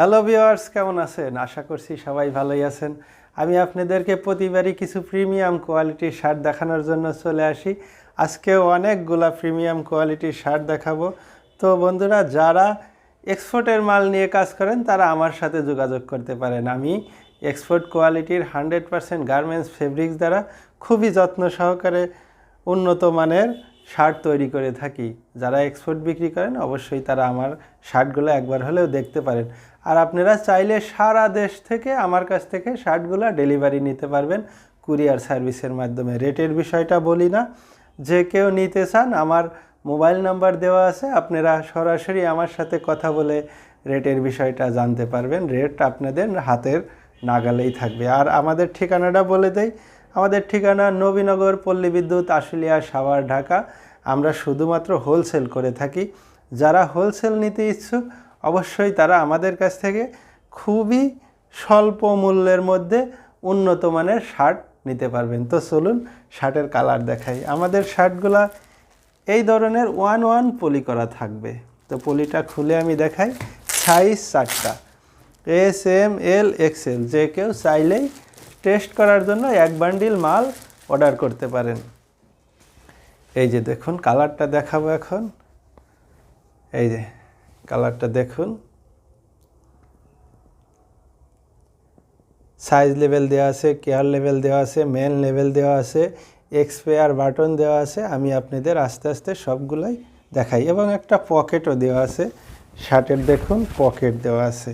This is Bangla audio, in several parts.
হ্যালো ভিওয়ার্স কেমন আছেন? আশা করছি সবাই ভালোই আছেন। আমি আপনাদেরকে প্রতিবারই কিছু প্রিমিয়াম কোয়ালিটির শার্ট দেখানোর জন্য চলে আসি। আজকেও অনেকগুলা প্রিমিয়াম কোয়ালিটির শার্ট দেখাবো। তো বন্ধুরা, যারা এক্সপোর্টের মাল নিয়ে কাজ করেন, তারা আমার সাথে যোগাযোগ করতে পারেন। আমি এক্সপোর্ট কোয়ালিটির হান্ড্রেড পারসেন্ট গার্মেন্টস ফেব্রিক্স দ্বারা খুবই যত্ন সহকারে উন্নত মানের শার্ট তৈরি করে থাকি। যারা এক্সপোর্ট বিক্রি করেন, অবশ্যই তারা আমার শার্টগুলো একবার হলেও দেখতে পারেন। আর আপনারা চাইলে সারা দেশ থেকে আমার কাছ থেকে শার্টগুলো ডেলিভারি নিতে পারবেন। কুরিয়ার সার্ভিসের মাধ্যমে। রেটের বিষয়টা বলি না। যে কেউ নিতে চান, আমার মোবাইল নাম্বার দেওয়া আছে। আপনারা সরাসরি আমার সাথে কথা বলে রেটের বিষয়টা জানতে পারবেন। রেট আপনাদের হাতের নাগালেই থাকবে। আর আমাদের ঠিকানাটা বলে দেই। আমাদের ঠিকানা নবীনগর পল্লী বিদ্যুৎ, আশুলিয়া, সাভার, ঢাকা। আমরা শুধুমাত্র হোলসেল করে থাকি। যারা হোলসেল নিতে ইচ্ছুক, অবশ্যই তারা আমাদের কাছ থেকে খুবই স্বল্প মূল্যের মধ্যে উন্নত মানের শার্ট নিতে পারবেন। তো চলুন শার্টের কালার দেখাই। আমাদের শার্টগুলা এই ধরনের ওয়ান ওয়ান পলি করা থাকবে। তো পলিটা খুলে আমি দেখাই। সাইজ চারটা। এস এম এল এক্সেল যে কেউ চাইলেই টেস্ট করার জন্য এক বান্ডিল মাল অর্ডার করতে পারেন। এই যে দেখুন, কালারটা দেখাবো এখন। এই যে, কালারটা দেখুন। সাইজ লেভেল দেওয়া আছে কেয়ার লেভেল দেওয়া আছে মেন লেভেল দেওয়া আছে এক্সপেয়ার বাটন দেওয়া আছে। আমি আপনাদের আস্তে আস্তে সবগুলাই দেখাই। এবং একটা পকেটও দেওয়া আছে। শার্টের দেখুন পকেট দেওয়া আছে।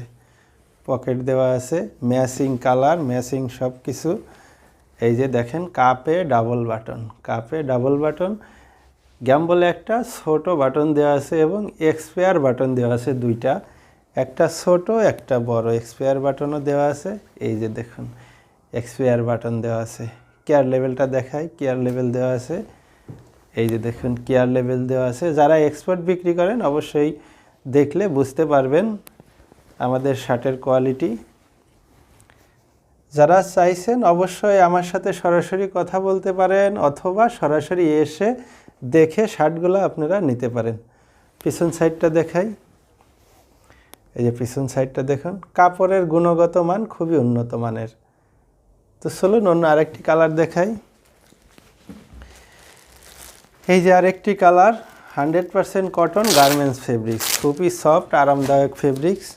পকেট দেওয়া আছে। ম্যাচিং কালার ম্যাচিং সব কিছু এই যে দেখেন, কাপে ডাবল বাটন কাপে ডাবল বাটন গ্যাম্বলে একটা ছোট বাটন দেওয়া আছে এবং এক্সপায়ার বাটন দেওয়া আছে দুইটা। একটা ছোট, একটা বড়। এক্সপায়ার বাটনও দেওয়া আছে। এই যে দেখুন এক্সপায়ার বাটন দেওয়া আছে। কেয়ার লেভেলটা দেখায় কেয়ার লেভেল দেওয়া আছে। এই যে দেখুন কেয়ার লেভেল দেওয়া আছে। যারা এক্সপোর্ট বিক্রি করেন, অবশ্যই দেখলে বুঝতে পারবেন আমাদের শার্টের কোয়ালিটি যারা চাইছেন অবশ্যই আমার সাথে সরাসরি কথা বলতে পারেন অথবা সরাসরি এসে দেখে শার্টগুলো আপনারা নিতে পারেন। পিছন সাইডটা দেখাই। এই যে পিছন সাইডটা দেখুন, কাপড়ের গুণগত মান খুবই উন্নত মানের। তো চলুন অন্য আরেকটি কালার দেখাই। এই যে আরেকটি colour, hundred percent cotton garments fabrics, খুবই সফট, আরামদায়ক ফেব্রিক্স।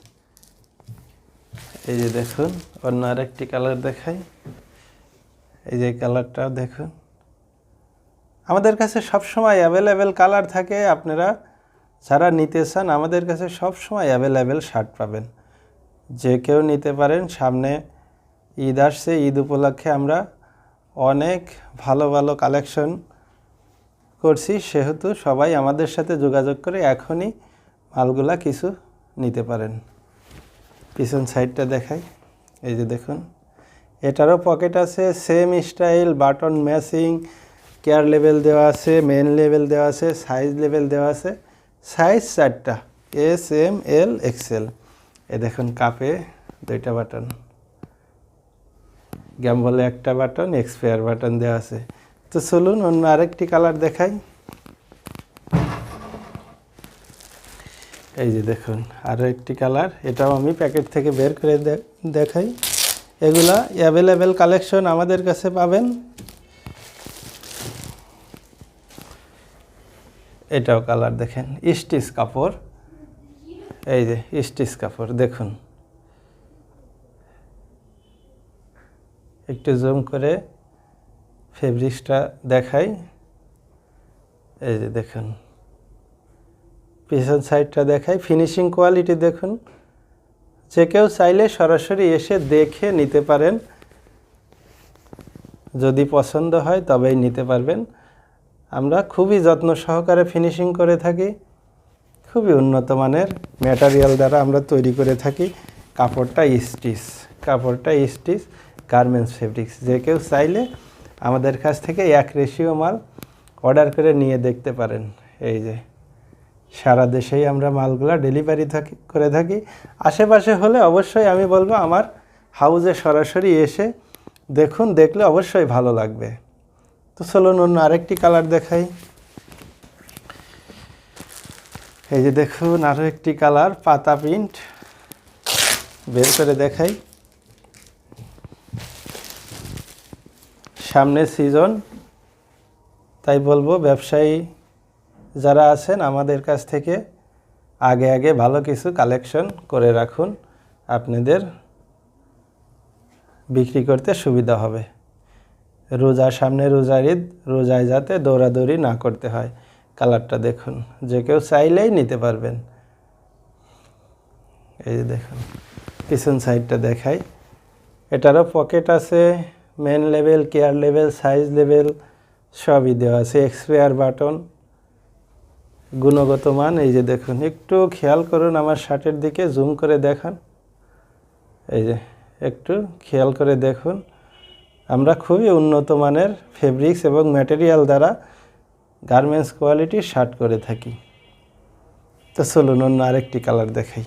এই যে দেখুন, অন্য আরেকটি কালার দেখাই। এই যে কালারটা দেখুন। আমাদের কাছে সবসময় অ্যাভেলেবেল কালার থাকে, আপনারা যারা নিতে চান, আমাদের কাছে সবসময় অ্যাভেলেবেল শার্ট পাবেন। যে কেউ নিতে পারেন, সামনে ঈদ আসছে, ঈদ উপলক্ষে আমরা অনেক ভালো ভালো কালেকশন করছি। সেহেতু সবাই আমাদের সাথে যোগাযোগ করে এখনই মালগুলা কিছু নিতে পারেন। পিছন সাইডটা দেখাই। এই যে দেখুন, এটারও পকেট আছে same style button matching care level দেওয়া আছে মেন লেভেল দেওয়া আছে সাইজ লেভেল দেওয়া আছে সাইজ চারটা এস এম এল এক্সেল এ দেখুন কাপে দুইটা বাটন গ্যাম্বলে একটা বাটন এক্সপায়ার বাটন দেওয়া আছে। তো চলুন অন্য আরেকটি কালার দেখাই। এই যে দেখুন আরও একটি কালার। এটাও আমি প্যাকেট থেকে বের করে দেখাই। এগুলা অ্যাভেলেবেল কালেকশন আমাদের কাছে পাবেন। এটাও কালার দেখেন, স্টিচ কাপড়। এই যে স্টিচ কাপড়, দেখুন। একটু জুম করে ফেব্রিক্সটা দেখাই। এই যে দেখুন। পিছন সাইডটা দেখাই। ফিনিশিং কোয়ালিটি দেখুন। যে কেউ চাইলে সরাসরি এসে দেখে নিতে পারেন। যদি পছন্দ হয় তবেই নিতে পারবেন। আমরা খুবই যত্ন সহকারে ফিনিশিং করে থাকি। খুবই উন্নত মানের ম্যাটারিয়াল দ্বারা আমরা তৈরি করে থাকি। কাপড়টা স্টিচ কাপড়টা স্টিচ গার্মেন্টস ফেব্রিক্স যে কেউ চাইলে আমাদের কাছ থেকে এক রেশিও মাল অর্ডার করে নিয়ে দেখতে পারেন। এই যে। সারা দেশেই আমরা মালগুলা ডেলিভারি থাকি, করে থাকি। আশেপাশে হলে অবশ্যই আমি বলব আমার হাউজে সরাসরি এসে দেখুন, দেখলে অবশ্যই ভালো লাগবে। তো চলুন, অন্য আরেকটি কালার দেখাই। এই যে দেখুন আরও একটি কালার পাতা প্রিন্ট বের করে দেখাই। সামনে সিজন তাই বলব, ব্যবসায়ী যারা আছেন, আমাদের কাছ থেকে আগে আগে ভালো কিছু কালেকশন করে রাখুন। আপনাদের বিক্রি করতে সুবিধা হবে। রোজা সামনে রোজার ঈদ, রোজায় যাতে দৌড়াদৌড়ি না করতে হয়। কালারটা দেখুন, যে কেউ চাইলেই নিতে পারবেন। এই যে দেখুন, পিছন সাইডটা দেখাই। এটারও পকেট আছে main level care level size level সবই দেওয়া আছে। এক্সপায়ার বাটন গুণগত মান, এই যে দেখুন, একটু খেয়াল করুন আমার শার্টের দিকে, জুম করে দেখান। এই যে, একটু খেয়াল করে দেখুন। আমরা খুবই উন্নত মানের ফেব্রিক্স এবং ম্যাটেরিয়াল দ্বারা গার্মেন্টস কোয়ালিটির শার্ট করে থাকি। তো চলুন, অন্য আরেকটি কালার দেখাই।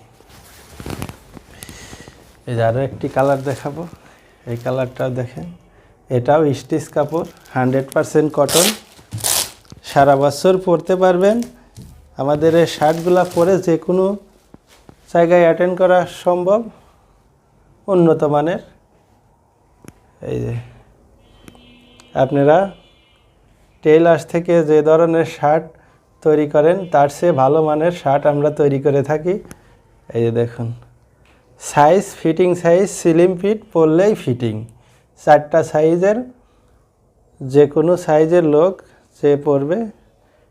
এই যে আরও একটি কালার দেখাবো। এই কালারটাও দেখেন। এটাও স্টিচ কাপড় হান্ড্রেড পারসেন্ট কটন সারা বছর পরতে পারবেন। আমাদের এই শার্টগুলা পরে যে কোনো জায়গায় অ্যাটেন্ড করা সম্ভব। উন্নত মানের। এই যে, আপনারা টেইলার্স থেকে যে ধরনের শার্ট তৈরি করেন, তার চেয়ে ভালো মানের শার্ট আমরা তৈরি করে থাকি। এই যে দেখুন size fitting size slim fit পরলেই fitting চারটা সাইজের যে কোনো সাইজের লোক যে পরবে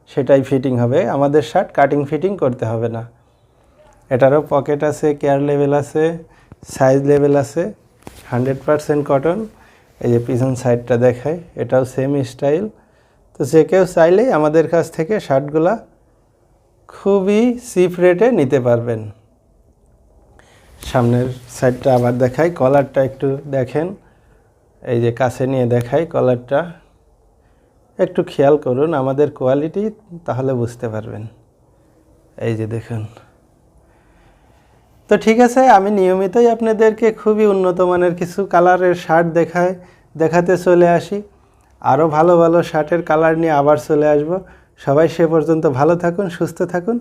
সেটাই ফিটিং হবে। আমাদের শার্ট কাটিং ফিটিং করতে হবে না। এটারও পকেট আছে কেয়ার লেভেল আছে সাইজ লেভেল আছে হান্ড্রেড পারসেন্ট কটন এই যে পিছন সাইডটা দেখায় এটাও সেম স্টাইল তো যে কেউ চাইলেই আমাদের কাছ থেকে শার্টগুলা খুবই চিপ রেটে নিতে পারবেন। সামনের সাইডটা আবার দেখাই কলারটা একটু দেখেন। এই যে কাছে নিয়ে দেখাই কলারটা একটু খেয়াল করুন, আমাদের কোয়ালিটি তাহলে বুঝতে পারবেন। এই যে দেখুন। তো ঠিক আছে, আমি নিয়মিতই আপনাদেরকে খুবই উন্নত মানের কিছু কালারের শার্ট দেখায় দেখাতে চলে আসি। আরও ভালো ভালো শার্টের কালার নিয়ে আবার চলে আসব। সবাই সে পর্যন্ত ভালো থাকুন, সুস্থ থাকুন।